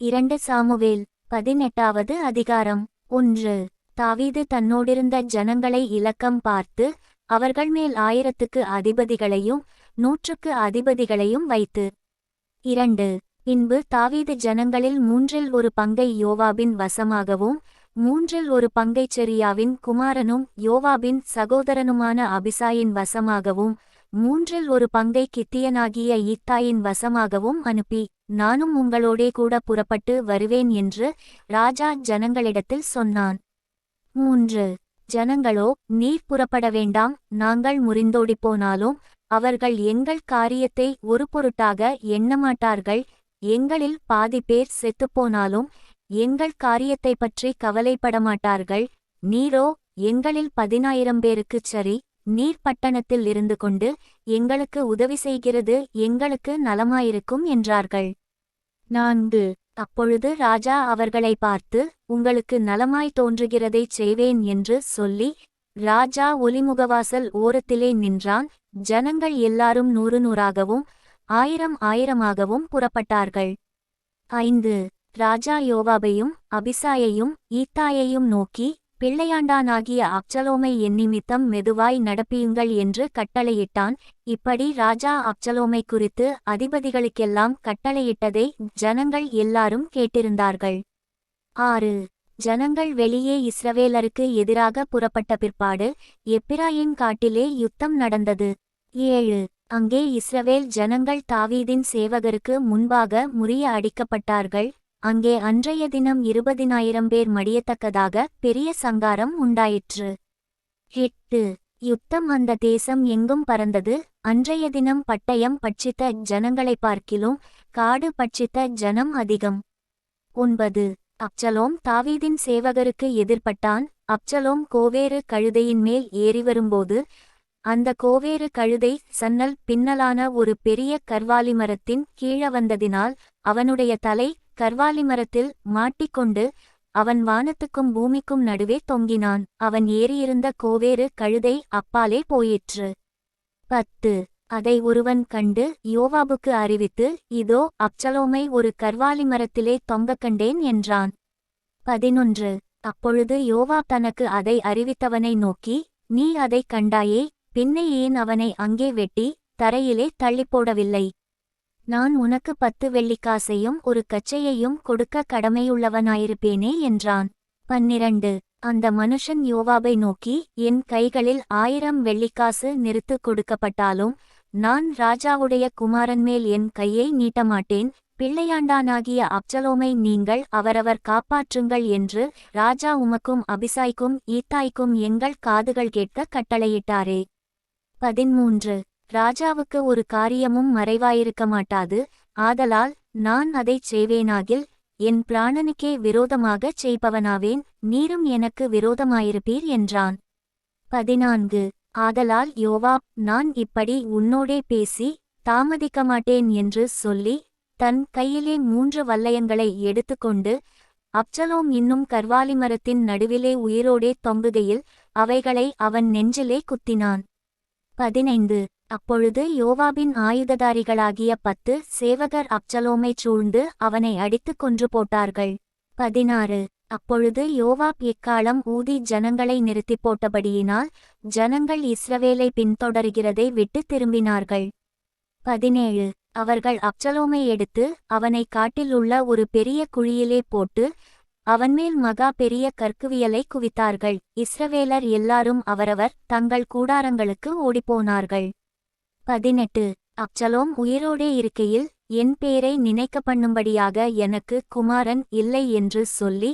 இரண்டு சாமுவேல் பதினெட்டாவது அதிகாரம் ஒன்று. தாவீது தன்னோடிருந்த ஜனங்களை இலக்கம் பார்த்து அவர்கள் மேல் ஆயிரத்துக்கு அதிபதிகளையும் நூற்றுக்கு அதிபதிகளையும் வைத்து. இரண்டு. பின்பு தாவீது ஜனங்களில் மூன்றில் ஒரு பங்கை யோவாபின் வசமாகவும் மூன்றில் ஒரு பங்கைச் செரியாவின் குமாரனும் யோவாபின் சகோதரனுமான அபிசாயின் வசமாகவும் மூன்றில் ஒரு பங்கை கித்தியனாகிய ஈத்தாயின் வசமாகவும் அனுப்பி. நானும் உங்களோடே கூட புறப்பட்டு வருவேன் என்று ராஜா ஜனங்களிடத்தில் சொன்னான். மூன்று. ஜனங்களோ நீர் புறப்பட வேண்டாம் நாங்கள் முறிந்தோடிப் போனாலும் அவர்கள் எங்கள் காரியத்தை ஒரு பொருட்டாக எண்ணமாட்டார்கள் எங்களில் பாதி பேர் செத்துப்போனாலும் எங்கள் காரியத்தை பற்றி கவலைப்படமாட்டார்கள் நீரோ எங்களில் பதினாயிரம் பேருக்குச் சரி நீர் பட்டணத்தில் இருந்து கொண்டு எங்களுக்கு உதவி செய்கிறது எங்களுக்கு நலமாயிருக்கும் என்றார்கள். நான்கு. அப்பொழுது ராஜா அவர்களை பார்த்து உங்களுக்கு நலமாய் தோன்றுகிறதைச் செய்வேன் என்று சொல்லி ராஜா ஒலிமுகவாசல் ஓரத்திலே நின்றான். ஜனங்கள் எல்லாரும் நூறு நூறாகவும் ஆயிரம் ஆயிரமாகவும் புறப்பட்டார்கள். ஐந்து. ராஜா யோவாபையும் அபிசாயையும் ஈத்தாயையும் நோக்கி பிள்ளையாண்டானாகிய அப்சலோமை எந்நிமித்தம் மெதுவாய் நடப்பியுங்கள் என்று கட்டளையிட்டான். இப்படி ராஜா அப்சலோமை குறித்து அதிபதிகளுக்கெல்லாம் கட்டளையிட்டதை ஜனங்கள் எல்லாரும் கேட்டிருந்தார்கள். ஆறு. ஜனங்கள் வெளியே இஸ்ரவேலருக்கு எதிராக புறப்பட்ட பிற்பாடு எப்பிராயின் காட்டிலே யுத்தம் நடந்தது. ஏழு. அங்கே இஸ்ரவேல் ஜனங்கள் தாவீதின் சேவகருக்கு முன்பாக முறிய அடிக்கப்பட்டார்கள். அங்கே அன்றைய தினம் இருபதினாயிரம் பேர் மடியத்தக்கதாக பெரிய சங்காரம் உண்டாயிற்று. எட்டு. யுத்தம் அந்த தேசம் எங்கும் பறந்தது. அன்றைய தினம் பட்டயம் பட்சித்த ஜனங்களைப் பார்க்கிலும் காடு பட்சித்த ஜனம் அதிகம். ஒன்பது. அப்சலோம் தாவீதின் சேவகருக்கு எதிர்பட்டான். அப்சலோம் கோவேறு கழுதையின் மேல் ஏறி வரும்போது அந்த கோவேறு கழுதை சன்னல் பின்னலான ஒரு பெரிய கர்வாலி மரத்தின் கீழ வந்ததினால் அவனுடைய தலை கர்வாலி மரத்தில் மாட்டிக்கொண்டு அவன் வானத்துக்கும் பூமிக்கும் நடுவே தொங்கினான். அவன் ஏறியிருந்த கோவேறு கழுதை அப்பாலே போயிற்று. பத்து. அதை ஒருவன் கண்டு யோவாபுக்கு அறிவித்து இதோ அப்சலோமை ஒரு கர்வாலி மரத்திலே தொங்கக் கண்டேன் என்றான். பதினொன்று. அப்பொழுது யோவா தனக்கு அதை அறிவித்தவனை நோக்கி நீ அதைக் கண்டாயே பின்னே ஏன் அவனை அங்கே வெட்டி தரையிலே தள்ளிப்போடவில்லை நான் உனக்கு பத்து வெள்ளிக்காசையும் ஒரு கச்சையையும் கொடுக்க கடமையுள்ளவனாயிருப்பேனே என்றான். பன்னிரண்டு. அந்த மனுஷன் யோவாபை நோக்கி என் கைகளில் ஆயிரம் வெள்ளிக்காசு நிறுத்து கொடுக்கப்பட்டாலும் நான் ராஜாவுடைய குமாரன் மேல் என் கையை நீட்டமாட்டேன். பிள்ளையாண்டானாகிய அப்சலோமை நீங்கள் அவரவர் காப்பாற்றுங்கள் என்று ராஜா உமக்கும் அபிசாய்க்கும் ஈத்தாய்க்கும் எங்கள் காதுகள் கேட்க கட்டளையிட்டாரே. பதிமூன்று. ராஜாவுக்கு ஒரு காரியமும் மறைவாயிருக்க மாட்டாது. ஆதலால் நான் அதைச் செய்வேனாகில் என் பிராணனுக்கே விரோதமாகச் செய்பவனாவேன் நீரும் எனக்கு விரோதமாயிருப்பீர் என்றான். பதினான்கு. ஆதலால் யோவா நான் இப்படி உன்னோடே பேசி தாமதிக்க மாட்டேன் என்று சொல்லி தன் கையிலே மூன்று வல்லயங்களை எடுத்துக்கொண்டு அப்சலோம் இன்னும் கர்வாலி மரத்தின் நடுவிலே உயிரோடே தொங்குகையில் அவைகளை அவன் நெஞ்சிலே குத்தினான். பதினைந்து. அப்பொழுது யோவாபின் ஆயுததாரிகளாகிய பத்து சேவகர் அப்சலோமைச் சூழ்ந்து அவனை அடித்துக் கொன்று போட்டார்கள். பதினாறு. அப்பொழுது யோவாப் எக்காலம் ஊதி ஜனங்களை நிறுத்திப் போட்டபடியினால் ஜனங்கள் இஸ்ரவேலை பின்தொடர்கிறதை விட்டு திரும்பினார்கள். பதினேழு. அவர்கள் அப்சலோமை எடுத்து அவனை காட்டில் உள்ள ஒரு பெரிய குழியிலே போட்டு அவன்மேல் மகா பெரிய கற்குவியலை குவித்தார்கள். இஸ்ரவேலர் எல்லாரும் அவரவர் தங்கள் கூடாரங்களுக்கு ஓடிப்போனார்கள். பதினெட்டு. அப்சலோம் உயிரோடே இருக்கையில் என் பேரை நினைக்க பண்ணும்படியாக எனக்கு குமாரன் இல்லை என்று சொல்லி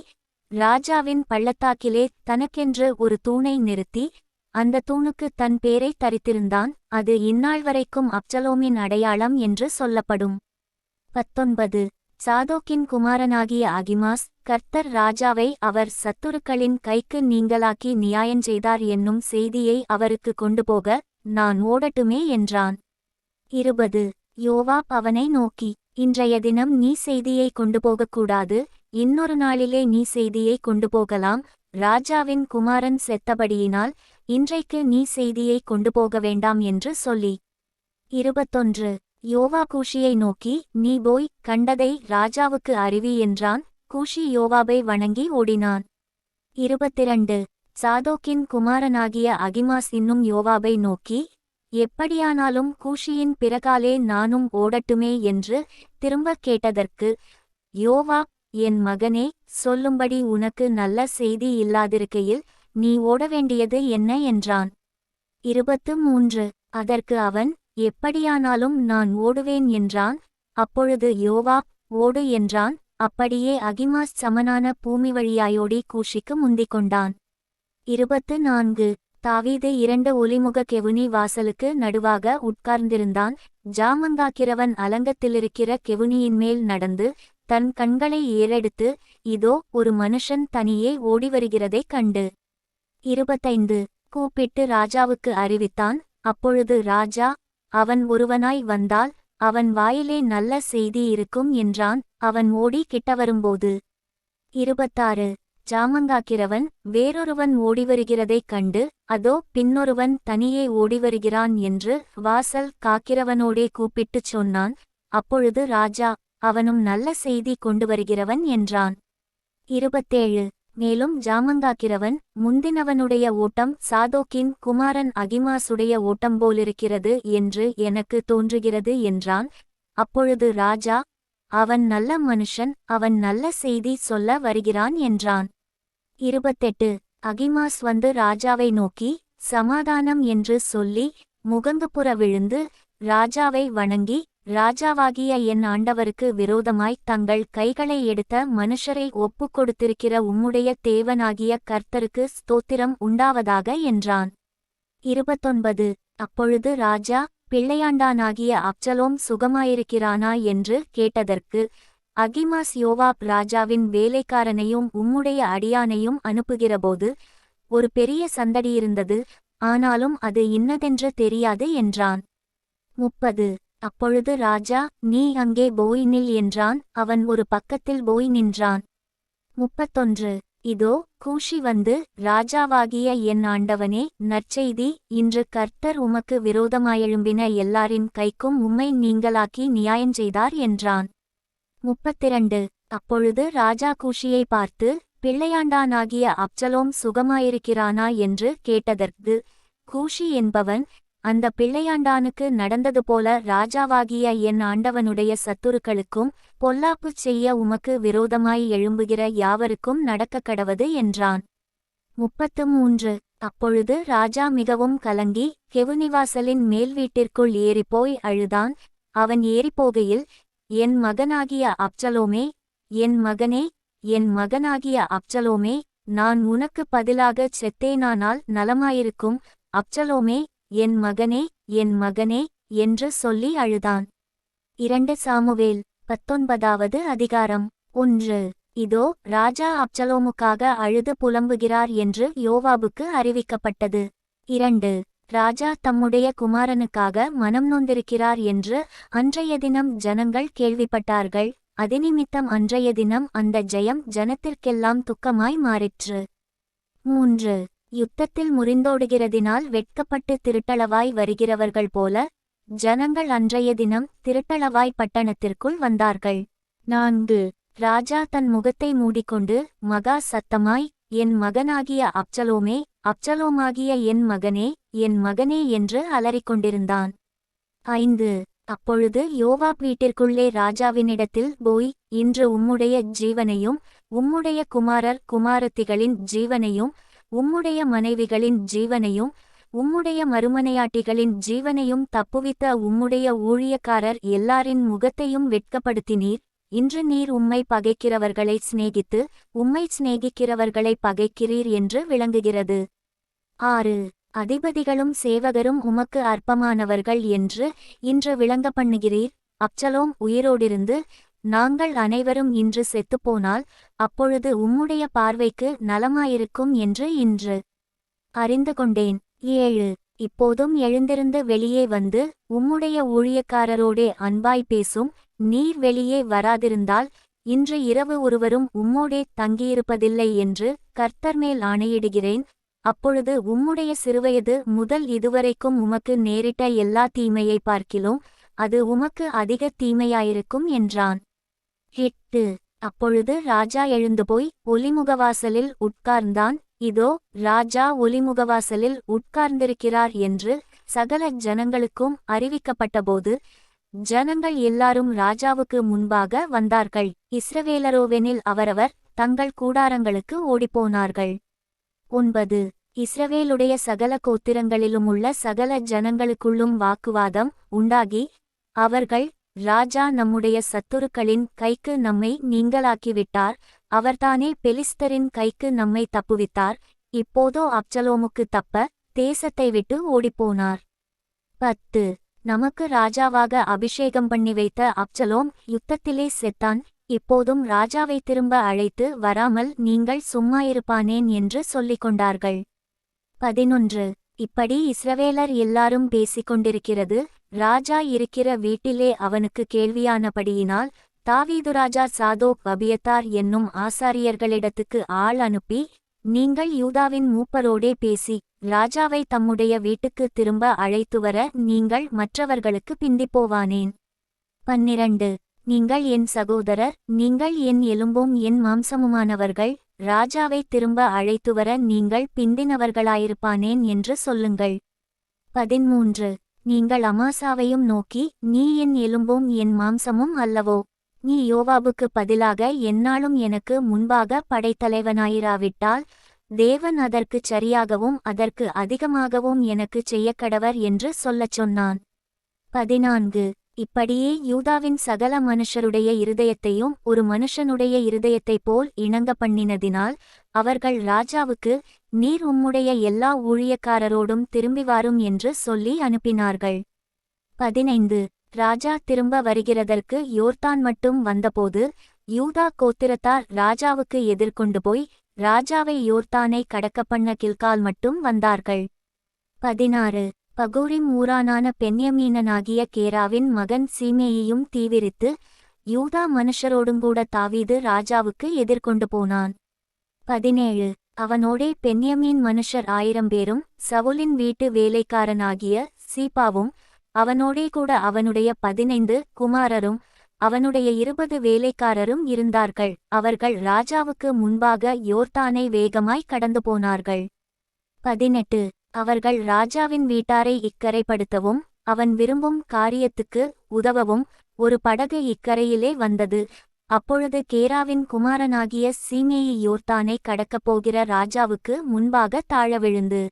ராஜாவின் பள்ளத்தாக்கிலே தனக்கென்று ஒரு தூணை நிறுத்தி அந்த தூணுக்கு தன் பேரை தரித்திருந்தான் அது இந்நாள் வரைக்கும் அப்சலோமின் அடையாளம் என்று சொல்லப்படும். பத்தொன்பது. சாதோக்கின் குமாரனாகிய அகிமாஸ் கர்த்தர் ராஜாவை அவர் சத்துருக்களின் கைக்கு நீங்களாக்கி நியாயஞ்செய்தார் என்னும் செய்தியை அவருக்கு கொண்டு போக நான் ஓடட்டுமே என்றான். இருபது. யோவாப் அவனை நோக்கி இன்றைய தினம் நீ செய்தியை கொண்டு போகக்கூடாது இன்னொரு நாளிலே நீ செய்தியை கொண்டு போகலாம் ராஜாவின் குமாரன் செத்தபடியினால் இன்றைக்கு நீ செய்தியை கொண்டு போக வேண்டாம் என்று சொல்லி. இருபத்தொன்று. யோவா கூஷியை நோக்கி நீ போய் கண்டதை ராஜாவுக்கு அறிவி என்றான் கூஷி யோவாபை வணங்கி ஓடினான். இருபத்திரண்டு. சாதோக்கின் குமாரனாகிய அகிமாஸ் இன்னும் யோவாபை நோக்கி எப்படியானாலும் கூஷியின் பிறகாலே நானும் ஓடட்டுமே என்று திரும்பக் கேட்டதற்கு யோவா என் மகனே சொல்லும்படி உனக்கு நல்ல செய்தி இல்லாதிருக்கையில் நீ ஓட வேண்டியது என்ன? என்றான். இருபத்து மூன்று அதற்கு அவன் எப்படியானாலும் நான் ஓடுவேன் என்றான். அப்பொழுது யோவா ஓடு என்றான். அப்படியே அகிமாஸ் சமனான பூமி வழியாயோடி கூஷிக்கு முந்திக் கொண்டான் இருபத்து நான்கு. தாவீது இரண்டு ஒலிமுக கெவுனி வாசலுக்கு நடுவாக உட்கார்ந்திருந்தான். ஜாமங்காக்கிறவன் அலங்கத்திலிருக்கிற கெவுனியின் மேல் நடந்து தன் கண்களை ஏறெடுத்து இதோ ஒரு மனுஷன் தனியே ஓடி வருகிறதைக் கண்டு. இருபத்தைந்து. கூப்பிட்டு ராஜாவுக்கு அறிவித்தான். அப்பொழுது ராஜா அவன் ஒருவனாய் வந்தால் அவன் வாயிலே நல்ல செய்தி இருக்கும் என்றான். அவன் ஓடி கிட்ட வரும்போது இருபத்தாறு. ஜாமங்காக்கிறவன் வேறொருவன் ஓடிவருகிறதைக் கண்டு அதோ பின்னொருவன் தனியே ஓடிவருகிறான் என்று வாசல் காக்கிறவனோடே கூப்பிட்டுச் சொன்னான். அப்பொழுது ராஜா அவனும் நல்ல செய்தி கொண்டு வருகிறவன் என்றான். இருபத்தேழு. மேலும் ஜாமங்காக்கிறவன் முந்தினவனுடைய ஓட்டம் சாதோக்கின் குமாரன் அகிமாசுடைய ஓட்டம் போலிருக்கிறது என்று எனக்கு தோன்றுகிறது என்றான். அப்பொழுது ராஜா அவன் நல்ல மனுஷன் அவன் நல்ல செய்தி சொல்ல வருகிறான் என்றான். இருபத்தெட்டு. அகிமாஸ் வந்து ராஜாவை நோக்கி சமாதானம் என்று சொல்லி முகங்குப்புற விழுந்து ராஜாவை வணங்கி ராஜாவாகிய என் ஆண்டவருக்கு விரோதமாய் தங்கள் கைகளை எடுத்த மனுஷரை ஒப்புக் கொடுத்திருக்கிற உம்முடைய தேவனாகிய கர்த்தருக்கு ஸ்தோத்திரம் உண்டாவதாக என்றான். இருபத்தொன்பது. அப்பொழுது ராஜா பிள்ளையாண்டானாகிய அப்சலோம் சுகமாயிருக்கிறானா என்று கேட்டதற்கு அகிமாஸ் யோவாப் ராஜாவின் வேலைக்காரனையும் உம்முடைய அடியானையும் அனுப்புகிறபோது ஒரு பெரிய சந்தடியிருந்தது ஆனாலும் அது இன்னதென்று தெரியாது என்றான். முப்பது. அப்பொழுது ராஜா நீ அங்கே போய் நில் என்றான் அவன் ஒரு பக்கத்தில் போய் நின்றான். முப்பத்தொன்று. இதோ கூஷி வந்து ராஜாவாகிய என் ஆண்டவனே நற்செய்தி இன்று கர்த்தர் உமக்கு விரோதமாயெழும்பின எல்லாரின் கைக்கும் உம்மை நீங்களாக்கி நியாயஞ்செய்தார் என்றான். முப்பத்திரண்டு. அப்பொழுது ராஜா கூஷியை பார்த்து பிள்ளையாண்டானாகிய அப்சலோம் சுகமாயிருக்கிறானா என்று கேட்டதற்கு கூஷி என்பவன் அந்த பிள்ளையாண்டானுக்கு நடந்தது போல ராஜாவாகிய என் ஆண்டவனுடைய சத்துருக்களுக்கும் பொல்லாப்புச் செய்ய உமக்கு விரோதமாய் எழும்புகிற யாவருக்கும் நடக்கக் கடவது என்றான். முப்பத்து மூன்று. அப்பொழுது ராஜா மிகவும் கலங்கி கெவுனிவாசலின் மேல் வீட்டிற்குள் ஏறிப்போய் அழுதான். அவன் ஏறிப்போகையில் என் மகனாகிய அப்சலோமே என் மகனே என் மகனாகிய அப்சலோமே நான் உனக்கு பதிலாகச் செத்தேனானால் நலமாயிருக்கும். அப்சலோமே என் மகனே என் மகனே என்று சொல்லி அழுதான். இரண்டு சாமுவேல் பத்தொன்பதாவது அதிகாரம். ஒன்று. இதோ ராஜா அப்சலோமுக்காக அழுது புலம்புகிறார் என்று யோவாபுக்கு அறிவிக்கப்பட்டது. இரண்டு. ராஜா தம்முடைய குமாரனுக்காக மனம் நொந்திருக்கிறார் என்று அன்றைய தினம் ஜனங்கள் கேள்விப்பட்டார்கள். அதினிமித்தம் அன்றைய தினம் அந்த ஜெயம் ஜனத்திற்கெல்லாம் துக்கமாய் மாறிற்று. மூன்று. யுத்தத்தில் முறிந்தோடுகிறதினால் வெட்கப்பட்டு திருட்டளவாய் வருகிறவர்கள் போல ஜனங்கள் அன்றைய தினம் திருட்டளவாய் பட்டணத்திற்குள் வந்தார்கள். நான்கு ராஜா தன் முகத்தை மூடிக்கொண்டு மகா சத்தமாய் என் மகனாகிய அப்சலோமே அப்சலோமாகிய என் மகனே என் மகனே என்று அலறிக்கொண்டிருந்தான். ஐந்து அப்பொழுது யோவாப் வீட்டிற்குள்ளே ராஜாவினிடத்தில் போய் இன்று உம்முடைய ஜீவனையும் உம்முடைய குமாரர் குமாரத்திகளின் ஜீவனையும் உம்முடைய மனைவிகளின் ஜீவனையும் உம்முடைய மறுமனையாட்டிகளின் ஜீவனையும் தப்புவித்த உம்முடைய ஊழியக்காரர் எல்லாரின் முகத்தையும் வெட்கப்படுத்தினீர். இன்று நீர் உம்மை பகைக்கிறவர்களை சிநேகித்து உம்மை சிநேகிக்கிறவர்களை பகைக்கிறீர் என்று விளங்குகிறது. ஆறு. அதிபதிகளும் சேவகரும் உமக்கு அற்பமானவர்கள் என்று இன்று விளங்க பண்ணுகிறீர். அப்சலோம் உயிரோடிருந்து நாங்கள் அனைவரும் இன்று செத்துப்போனால் அப்பொழுது உம்முடைய பார்வைக்கு நலமாயிருக்கும் என்று இன்று அறிந்து கொண்டேன். ஏழு. இப்போதும் எழுந்திருந்து வெளியே வந்து உம்முடைய ஊழியக்காரரோடே அன்பாய் பேசும் நீர் வெளியே வராதிருந்தால் இன்று இரவு ஒருவரும் உம்மோடே தங்கியிருப்பதில்லை என்று கர்த்தர் மேல் ஆணையிடுகிறேன். அப்பொழுது உம்முடைய சிறுவயது முதல் இதுவரைக்கும் உமக்கு நேரிட்ட எல்லா தீமையை பார்க்கிலும் அது உமக்கு அதிக தீமையாயிருக்கும் என்றான். எட்டு. அப்பொழுது ராஜா எழுந்து போய் ஒலிமுகவாசலில் உட்கார்ந்தான். இதோ ராஜா ஒலிமுகவாசலில் உட்கார்ந்திருக்கிறார் என்று சகல ஜனங்களுக்கும் அறிவிக்கப்பட்டபோது ஜனங்கள் எல்லாரும் ராஜாவுக்கு முன்பாக வந்தார்கள். இஸ்ரவேலரோவெனில் அவரவர் தங்கள் கூடாரங்களுக்கு ஓடிப்போனார்கள். ஒன்பது. இஸ்ரவேலுடைய சகல கோத்திரங்களிலும் உள்ள சகல ஜனங்களுக்குள்ளும் வாக்குவாதம் உண்டாகி அவர்கள் ராஜா நம்முடைய சத்துருக்களின் கைக்கு நம்மை நீங்களாக்கிவிட்டார் அவர்தானே பெலிஸ்தரின் கைக்கு நம்மை தப்புவித்தார் இப்போதோ அப்சலோமுக்கு தப்ப தேசத்தை விட்டு ஓடிப்போனார். பத்து. நமக்கு ராஜாவாக அபிஷேகம் பண்ணி வைத்த அப்சலோம் யுத்தத்திலே செத்தான் இப்போதும் ராஜாவை திரும்ப அழைத்து வராமல் நீங்கள் சும்மாயிருப்பானேன் என்று சொல்லிக் கொண்டார்கள் பதினொன்று. இப்படி இஸ்ரவேலர் எல்லாரும் பேசிக் கொண்டிருக்கிறது ராஜா இருக்கிற வீட்டிலே அவனுக்கு கேள்வியானபடியினால் தாவீது ராஜா சாதோக் அபியத்தார் என்னும் ஆசாரியர்களிடத்துக்கு ஆள் அனுப்பி நீங்கள் யூதாவின் மூப்பரோடே பேசி ராஜாவை தம்முடைய வீட்டுக்கு திரும்ப அழைத்து வர நீங்கள் மற்றவர்களுக்கு பிந்திப் போவானேன். பன்னிரண்டு நீங்கள் என் சகோதரர் நீங்கள் என் எலும்பும் என் மாம்சமுமானவர்கள் ராஜாவை திரும்ப அழைத்து வர நீங்கள் பிந்தினவர்களாயிருப்பானேன் என்று சொல்லுங்கள். பதிமூன்று நீங்கள் அமாசாவையும் நோக்கி நீ என் எலும்பும் என் மாம்சமும் அல்லவோ? நீ யோவாபுக்கு பதிலாக எந்நாளும் எனக்கு முன்பாக படைத்தலைவனாயிராவிட்டால் தேவன் அதற்குச் சரியாகவும் அதற்கு அதிகமாகவும் எனக்குச் செய்யக்கடவர் என்று சொல்லச் சொன்னான். பதினான்கு. இப்படியே யூதாவின் சகல மனுஷருடைய இருதயத்தையும் ஒரு மனுஷனுடைய இருதயத்தைப் போல் இணங்க பண்ணினதினால் அவர்கள் ராஜாவுக்கு நீர் உம்முடைய எல்லா ஊழியக்காரரோடும் திரும்பி வாரும் என்று சொல்லி அனுப்பினார்கள். பதினைந்து. ராஜா திரும்ப வருகிறதற்கு யோர்தான் மட்டும் வந்தபோது யூதா கோத்திரத்தார் ராஜாவுக்கு எதிர்கொண்டு போய் ராஜாவை யோர்தானை கடக்க பண்ண கில்கால் மட்டும் வந்தார்கள். பதினாறு. பகோரிம் ஊரானான பென்யமீனனாகிய கேராவின் மகன் சீமேயையும் தீவிரித்து யூதா மனுஷரோடுங்கூட தாவீது ராஜாவுக்கு எதிர்கொண்டு போனான். பதினேழு. அவனோடே பென்யமீன் மனுஷர் ஆயிரம் பேரும் சவுலின் வீட்டு வேலைக்காரனாகிய சீபாவும் அவனோடே கூட அவனுடைய பதினைந்து குமாரரும் அவனுடைய இருபது வேலைக்காரரும் இருந்தார்கள். அவர்கள் ராஜாவுக்கு முன்பாக யோர்தானை வேகமாய் கடந்து போனார்கள். பதினெட்டு. அவர்கள் ராஜாவின் வீட்டாரை இக்கரைப்படுத்தவும் அவன் விரும்பும் காரியத்துக்கு உதவவும் ஒரு படகு இக்கரையிலே வந்தது. அப்பொழுது கேராவின் குமாரனாகிய சீமேயி யோர்தானை கடக்கப் போகிற ராஜாவுக்கு முன்பாக தாழ விழுந்து.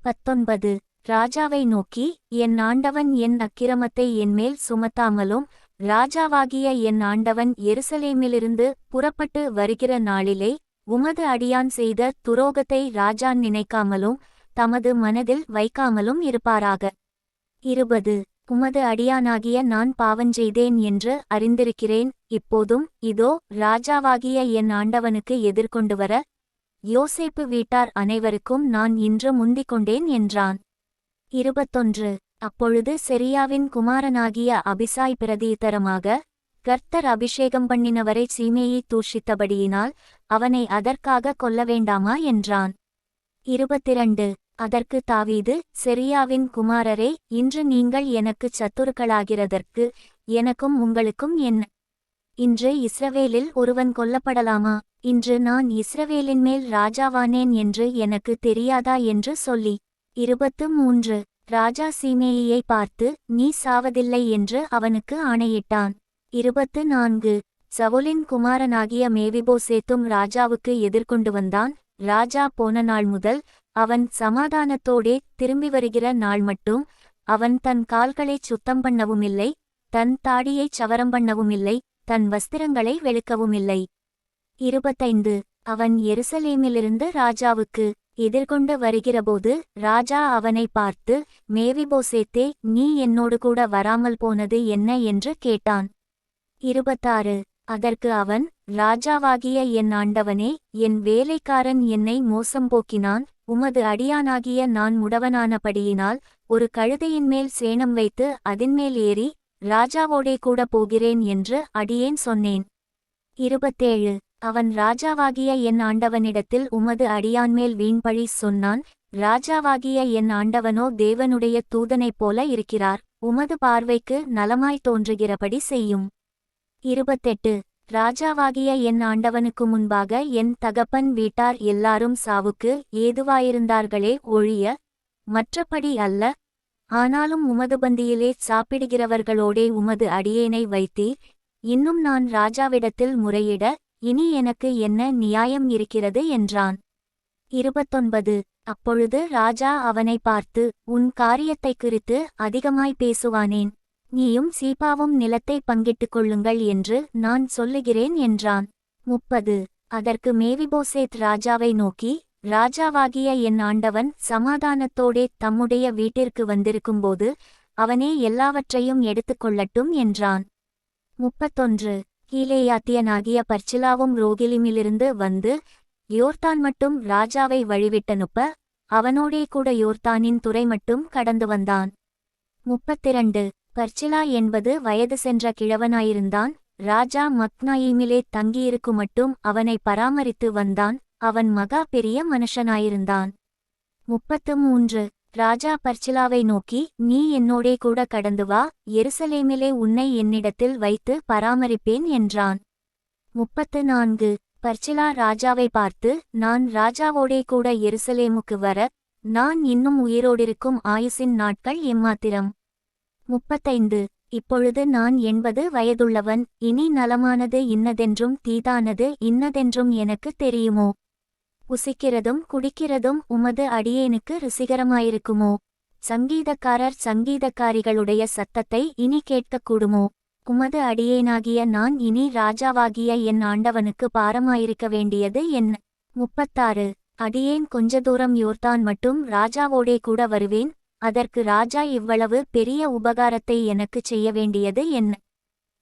பத்தொன்பது. ராஜாவை நோக்கி என் ஆண்டவன் என் அக்கிரமத்தை என்மேல் சுமத்தாமலும் ராஜாவாகிய என் ஆண்டவன் எருசலேமிலிருந்து புறப்பட்டு வருகிற நாளிலே உமது அடியான் செய்த துரோகத்தை ராஜா நினைக்காமலும் தமது மனதில் வைக்காமலும் இருப்பாராக. இருபது. உமது அடியானாகிய நான் பாவஞ்செய்தேன் என்று அறிந்திருக்கிறேன். இப்போதும் இதோ ராஜாவாகிய என் ஆண்டவனுக்கு எதிர்கொண்டு வர யோசேப்பு வீட்டார் அனைவருக்கும் நான் இன்று முந்திக் கொண்டேன் என்றான். இருபத்தொன்று. அப்பொழுது செரியாவின் குமாரனாகிய அபிசாய் பிரதியுத்தரமாக கர்த்தர் அபிஷேகம் பண்ணினவரை சீமையை தூஷித்தபடியினால் அவனை அதற்காக கொல்ல வேண்டாமா என்றான். இருபத்திரண்டு. அதற்கு தாவீது செரியாவின் குமாரரே இன்று நீங்கள் எனக்குச் சத்துருக்களாகிறதற்கு எனக்கும் உங்களுக்கும் என்ன இன்று இஸ்ரவேலில் ஒருவன் கொல்லப்படலாமா? இன்று நான் இஸ்ரவேலின் மேல் ராஜாவானேன் என்று எனக்கு தெரியாதா என்று சொல்லி. இருபத்து மூன்று ராஜா சீமேயியை பார்த்து நீ சாவதில்லை என்று அவனுக்கு ஆணையிட்டான். இருபத்து நான்கு சவுலின் குமாரனாகிய மேவிபோசேத்தும் ராஜாவுக்கு எதிர்கொண்டு வந்தான். ராஜா போன நாள் முதல் அவன் சமாதானத்தோடே திரும்பி வருகிற நாள் மட்டும் அவன் தன் கால்களைச் சுத்தம் பண்ணவுமில்லை தன் தாடியைச் சவரம் பண்ணவுமில்லை தன் வஸ்திரங்களை வெளுக்கவுமில்லை. இருபத்தைந்து. அவன் எருசலேமிலிருந்து ராஜாவுக்கு எதிர்கொண்டு வருகிறபோது ராஜா அவனை பார்த்து மேவிபோசேத்தே நீ என்னோடு கூட வராமல் போனது என்ன என்று கேட்டான். இருபத்தாறு. அதற்கு அவன் ராஜாவாகிய என் ஆண்டவனே என் வேலைக்காரன் என்னை மோசம் போக்கினான் உமது அடியானாகிய நான் முடவனானபடியினால் ஒரு கழுதையின் மேல் சேணம் வைத்து அதின்மேல் ஏறி ராஜாவோடே கூட போகிறேன் என்று அடியேன் சொன்னேன். இருபத்தேழு. அவன் ராஜாவாகிய என் ஆண்டவனிடத்தில் உமது அடியான்மேல் வீண்பழி சொன்னான். ராஜாவாகிய என் ஆண்டவனோ தேவனுடைய தூதனைப் போல இருக்கிறார். உமது பார்வைக்கு நலமாய் தோன்றுகிறபடி செய்யும். இருபத்தெட்டு. ராஜாவாகிய என் ஆண்டவனுக்கு முன்பாக என் தகப்பன் வீட்டார் எல்லாரும் சாவுக்கு ஏதுவாயிருந்தார்களே ஒழிய மற்றபடி அல்ல. ஆனாலும் உமது பந்தியிலே சாப்பிடுகிறவர்களோடே உமது அடியேனை வைத்தீர். இன்னும் நான் ராஜாவிடத்தில் முறையிட இனி எனக்கு என்ன நியாயம் இருக்கிறது என்றான். இருபத்தொன்பது. அப்பொழுது ராஜா அவனை பார்த்து உன் காரியத்தைக் குறித்து அதிகமாய் பேசுவானேன். நீயும் சீபாவும் நிலத்தை பங்கிட்டுக் கொள்ளுங்கள் என்று நான் சொல்லுகிறேன் என்றான். முப்பது. அதற்கு மேவிபோசேத் ராஜாவை நோக்கி ராஜாவாகிய என் ஆண்டவன் சமாதானத்தோடே தம்முடைய வீட்டிற்கு வந்திருக்கும்போது அவனே எல்லாவற்றையும் எடுத்துக்கொள்ளட்டும் என்றான். முப்பத்தொன்று. கீழேயாத்தியனாகிய பர்ச்சிலாவும் ரோகிலிமிலிருந்து வந்து யோர்தான் மட்டும் ராஜாவை வழிவிட்டனுப்ப அவனோடே கூட யோர்தானின் துறை மட்டும் கடந்து வந்தான். முப்பத்திரண்டு. பர்ச்சிலா என்பது வயது சென்ற கிழவனாயிருந்தான். ராஜா மக்னாயிமிலே தங்கியிருக்கு மட்டும் அவனை பராமரித்து வந்தான். அவன் மகா பெரிய மனுஷனாயிருந்தான். முப்பத்து மூன்று ராஜா பர்ச்சிலாவை நோக்கி நீ என்னோடே கூட கடந்து வா. எருசலேமிலே உன்னை என்னிடத்தில் வைத்து பராமரிப்பேன் என்றான். முப்பத்து நான்கு பர்ச்சிலா ராஜாவை பார்த்து நான் ராஜாவோடே கூட எருசலேமுக்கு வர நான் இன்னும் உயிரோடிருக்கும் ஆயுசின் நாட்கள் எம்மாத்திரம்? முப்பத்தைந்து. இப்பொழுது நான் எண்பது வயதுள்ளவன். இனி நலமானது இன்னதென்றும் தீதானது இன்னதென்றும் எனக்கு தெரியுமோ? புசிக்கிறதும் குடிக்கிறதும் உமது அடியேனுக்கு ருசிகரமாயிருக்குமோ? சங்கீதக்காரர் சங்கீதக்காரிகளுடைய சத்தத்தை இனி கேட்கக்கூடுமோ? உமது அடியேனாகிய நான் இனி ராஜாவாகிய என் ஆண்டவனுக்கு பாரமாயிருக்க வேண்டியது என்ன? முப்பத்தாறு. அடியேன் கொஞ்ச தூரம் யோர்தான் மட்டும் ராஜாவோடே கூட வருவேன். அதற்கு ராஜா இவ்வளவு பெரிய உபகாரத்தை எனக்குச் செய்ய வேண்டியது என்ன?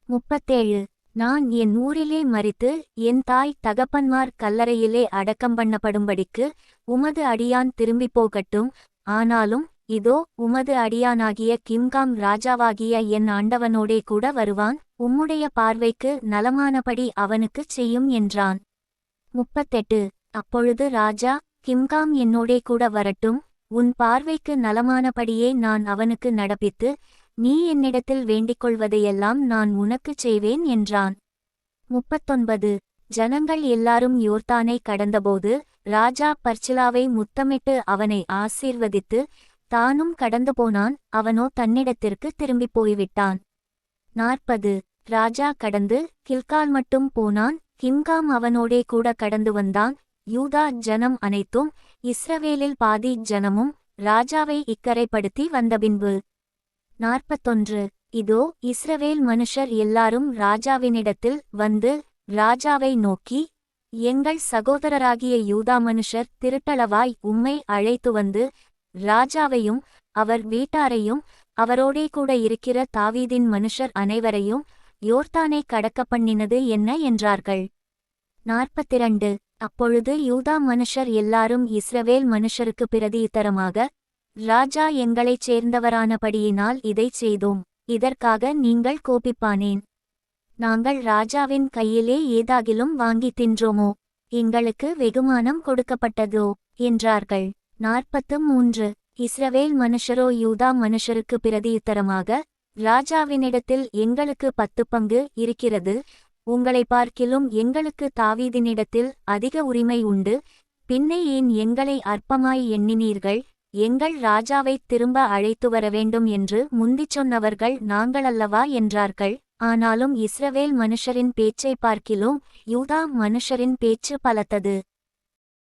முப்பத்தேழு. நான் என் ஊரிலே மறித்து என் தாய் தகப்பன்மார் கல்லறையிலே அடக்கம் பண்ணப்படும்படிக்கு உமது அடியான் திரும்பிப் போகட்டும். ஆனாலும் இதோ உமது அடியானாகிய கிம்காம் ராஜாவாகிய என் ஆண்டவனோடே கூட வருவான். உம்முடைய பார்வைக்கு நலமானபடி அவனுக்குச் செய்யும் என்றான். முப்பத்தெட்டு. அப்பொழுது ராஜா கிம்காம் என்னோடே கூட வரட்டும். உன் பார்வைக்கு நலமானபடியே நான் அவனுக்கு நடப்பித்து நீ என்னிடத்தில் வேண்டிக் கொள்வதையெல்லாம் நான் உனக்குச் செய்வேன் என்றான். முப்பத்தொன்பது. ஜனங்கள் எல்லாரும் யோர்தானை கடந்தபோது ராஜா பர்ச்சிலாவை முத்தமிட்டு அவனை ஆசீர்வதித்து தானும் கடந்து போனான் அவனோ தன்னிடத்திற்கு திரும்பிப் போய்விட்டான். நாற்பது. ராஜா கடந்து கில்கால் மட்டும் போனான் கிம்காம் அவனோடே கூட கடந்து வந்தான் யூதா ஜனம் அனைத்தும் இஸ்ரவேலில் பாதி ஜனமும் ராஜாவை இக்கரைப்படுத்தி வந்தபின்பு. நாற்பத்தொன்று. இதோ இஸ்ரவேல் மனுஷர் எல்லாரும் ராஜாவினிடத்தில் வந்து ராஜாவை நோக்கி எங்கள் சகோதரராகிய யூதா மனுஷர் திருட்டளவாய் உம்மை அழைத்து வந்து ராஜாவையும் அவர் வீட்டாரையும் அவரோடே கூட இருக்கிற தாவீதின் மனுஷர் அனைவரையும் யோர்தானை கடக்க பண்ணினது என்ன? என்றார்கள். நாற்பத்திரண்டு. அப்பொழுது யூதா மனுஷர் எல்லாரும் இஸ்ரவேல் மனுஷருக்கு பிரதியுத்தரமாக ராஜா எங்களைச் சேர்ந்தவரானபடியினால் இதைச் செய்தோம் இதற்காக நீங்கள் கோபிப்பானேன். நாங்கள் ராஜாவின் கையிலே ஏதாகிலும் வாங்கி தின்றோமோ? எங்களுக்கு வெகுமானம் கொடுக்கப்பட்டதோ? என்றார்கள். நாற்பத்து மூன்று இஸ்ரவேல் மனுஷரோ யூதா மனுஷருக்கு பிரதியுத்தரமாக ராஜாவினிடத்தில் எங்களுக்கு பத்து பங்கு இருக்கிறது உங்களை பார்க்கிலும் எங்களுக்கு தாவீதினிடத்தில் அதிக உரிமை உண்டு. பின்னே ஏன் எங்களை அற்பமாய் எண்ணினீர்கள்? எங்கள் ராஜாவைத் திரும்ப அழைத்து வர வேண்டும் என்று முந்திச் சொன்னவர்கள் நாங்களல்லவா என்றார்கள். ஆனாலும் இஸ்ரவேல் மனுஷரின் பேச்சை பார்க்கிலும் யூதா மனுஷரின் பேச்சு பலத்தது.